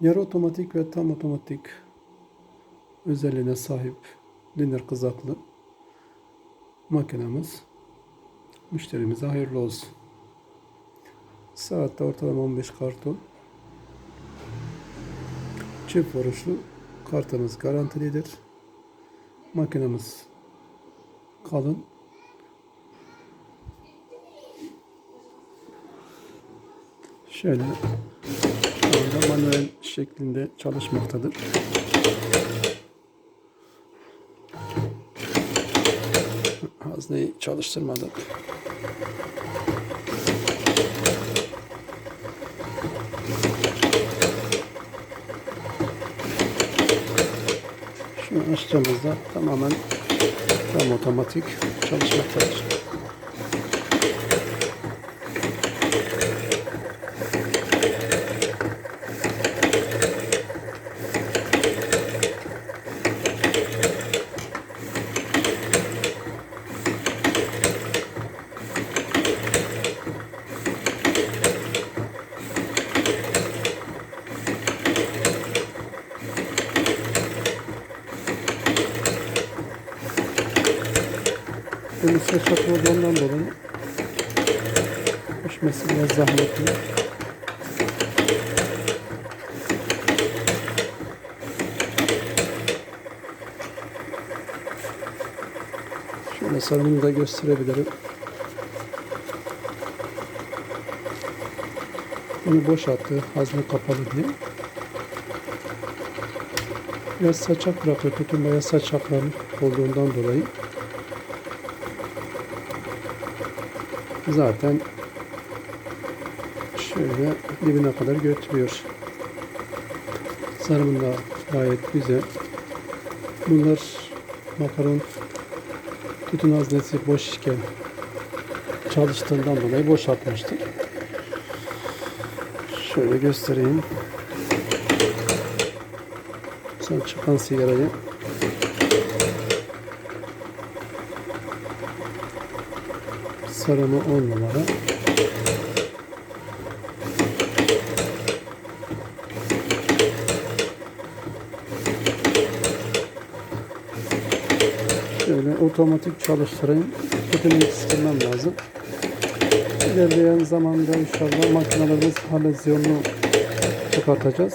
Yarı otomatik ve tam otomatik özelliğine sahip döner kızaklı makinamız müşterimize hayırlı olsun. Saatte ortalama 15 karton. Çift vuruşlu kartımız garantilidir. Makinamız kalın. Şöyle manuel şeklinde çalışmaktadır. Hazneyi çalıştırmadık. Şunu açtığımızda tamamen tam otomatik çalışmaktadır. Saçak olduğundan dolayı düşmesi biraz zahmetli. Şöyle sarımını da gösterebilirim. Bunu boşalttı hazne kapalı diye. Biraz saçak bırakıyor. Tütün bayağı saçaklar olduğundan dolayı. Zaten şöyle dibine kadar götürüyor. Sarımın da gayet güzel. Bunlar makaron tütün haznesi boş iken çalıştığından dolayı boşaltmıştır. Şöyle göstereyim. Son çıkan sigarayı sarımı 10 numara. Şöyle otomatik çalıştırayım. Tütünü yetiştirmem lazım. İlerleyen zamanda inşallah makinelerimiz halezyonunu çıkartacağız.